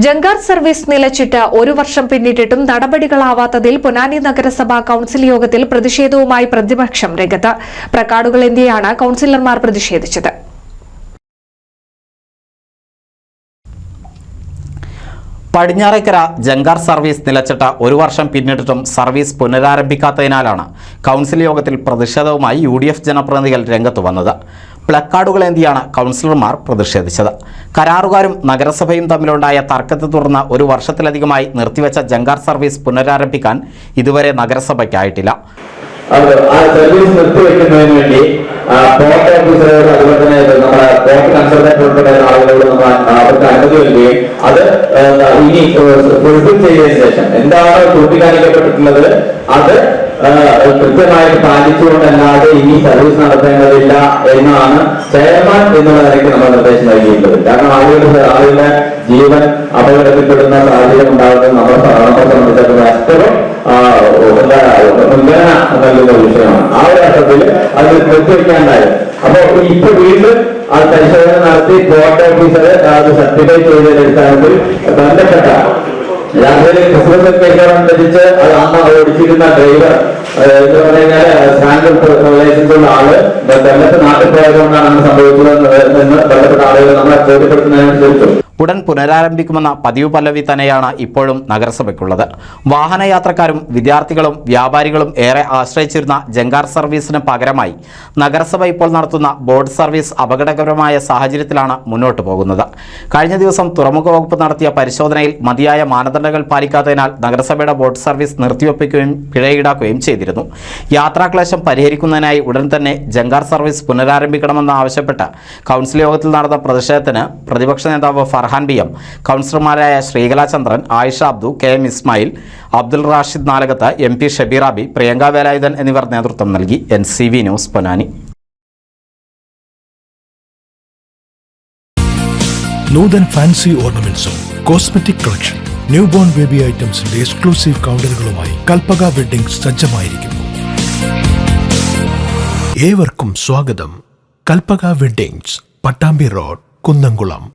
ജങ്കാർ service നിലച്ചിട്ട് ഒരു വർഷം പിന്നിട്ടിട്ടും നടപടികളാവാത്തതിൽ പൊന്നാനി നഗരസഭാ കൌൺസിൽ യോഗത്തിൽ പ്രതിഷേധവുമായി പ്രതിപക്ഷം രംഗത്ത്. പ്രക്കാർഡുകളേന്തിയാണ് കൌൺസിലർമാർ പ്രതിഷേധിച്ചത്? പടിഞ്ഞാറേക്കര ജങ്കാർ സർവീസ് നിലച്ചിട്ട് ഒരു വർഷം പിന്നിട്ടിട്ടും സർവീസ് പുനരാരംഭിക്കാത്തതിനാലാണ് കൗൺസിൽ യോഗത്തിൽ പ്രതിഷേധവുമായി യു ജനപ്രതിനിധികൾ രംഗത്ത് വന്നത്. പ്ലക്കാർഡുകളേന്തിയാണ് കൗൺസിലർമാർ പ്രതിഷേധിച്ചത്? കരാറുകാരും നഗരസഭയും തമ്മിലുണ്ടായ തർക്കത്തെ തുടർന്ന് ഒരു വർഷത്തിലധികമായി നിർത്തിവെച്ച ജങ്കാർ സർവീസ് പുനരാരംഭിക്കാൻ ഇതുവരെ നഗരസഭയ്ക്കായിട്ടില്ല. ആ സർവീസ് അതുപോലെ നമ്മുടെ കൺസൾട്ടന്റ് നമ്മൾ അത് ഇനി ചെയ്തതിനു ശേഷം എന്താണ് ചൂണ്ടിക്കാണിക്കപ്പെട്ടിട്ടുള്ളത് അത് കൃത്യമായിട്ട് പാലിച്ചുകൊണ്ടല്ലാതെ ഇനി സർവീസ് നടത്തേണ്ടതില്ല എന്നാണ് ചെയർമാൻ എന്നുള്ള നിലയ്ക്ക് നമ്മൾ നിർദ്ദേശം നൽകിയിട്ടുള്ളത്. കാരണം ആളുകളുടെ ആളുകളുടെ ജീവൻ അപകടത്തിൽപ്പെടുന്ന സാഹചര്യം ഉണ്ടാകുന്നത് നമ്മളെ നമ്മളെ സംബന്ധിച്ചിടത്തോളം എന്താ, മുൻഗണന നൽകുന്ന വിഷയമാണ്. ആ ഒരു അർത്ഥത്തിൽ അത് നിർത്തിവെക്കാണ്ടായി അപ്പൊ ഇപ്പൊ വീണ്ടും അത് പരിശോധന നടത്തി കോർട്ട് ഓഫീസർ അത് സർട്ടിഫൈ ചെയ്തതിന്റെ അടിസ്ഥാനത്തിൽ ബന്ധപ്പെട്ട രാത്രി ക്രിസ്മസ് കേൾക്കാനനുസരിച്ച് അത് അന്ന് ഓടിച്ചിരുന്ന ഡ്രൈവർ എന്ന് പറഞ്ഞാൽ സ്റ്റാൻഡ് ലൈസൻസ് ഉള്ള ആൾ. കൊല്ലത്ത് നാട്ടിൽ പോയതുകൊണ്ടാണ് സംഭവിച്ചത് എന്ന് ബന്ധപ്പെട്ട ആളുകൾ നമ്മളെ ചോദ്യപ്പെടുത്തുന്നതിനനുസരിച്ചു ഉടൻ പുനരാരംഭിക്കുമെന്ന പതിവ് പല്ലവി തന്നെയാണ് ഇപ്പോഴും നഗരസഭയ്ക്കുള്ളത്. വാഹനയാത്രക്കാരും വിദ്യാർത്ഥികളും വ്യാപാരികളും ഏറെ ആശ്രയിച്ചിരുന്ന ജങ്കാർ സർവീസിന് പകരമായി നഗരസഭ ഇപ്പോൾ നടത്തുന്ന ബോർഡ് സർവീസ് അപകടകരമായ സാഹചര്യത്തിലാണ് മുന്നോട്ട് പോകുന്നത്. കഴിഞ്ഞ ദിവസം തുറമുഖ വകുപ്പ് നടത്തിയ പരിശോധനയിൽ മതിയായ മാനദണ്ഡങ്ങൾ പാലിക്കാത്തതിനാൽ നഗരസഭയുടെ ബോർഡ് സർവീസ് നിർത്തിവെപ്പിക്കുകയും പിഴ ഈടാക്കുകയും ചെയ്തിരുന്നു. യാത്രാക്ലേശം പരിഹരിക്കുന്നതിനായി ഉടൻ തന്നെ ജങ്കാർ സർവീസ് പുനരാരംഭിക്കണമെന്ന് ആവശ്യപ്പെട്ട് കൗൺസിൽ യോഗത്തിൽ നടന്ന പ്രതിഷേധത്തിന് പ്രതിപക്ഷ നേതാവ് ഫർഹാൻ ബി എം. കൗൺസിലർമാരായ Sreekalachandran Ayisha Abdu K M Ismail Abdul Rashid Nalakath M P Shabeerabi Priyanka Velayudhan എന്നിവർ നേതൃത്വം നൽകി. N C V news Ponnani Noothan fancy ഓർണമെന്റ്സും cosmetic collection new born baby ഐറ്റംസിന്റെ exclusive കൗണ്ടറുകളുമായി കൽപ്പക വെഡിംഗ് സജ്ജമായിരിക്കുന്നു. ഏവർക്കും സ്വാഗതം. Kalpaka weddings Pattambi road Kunnamkulam.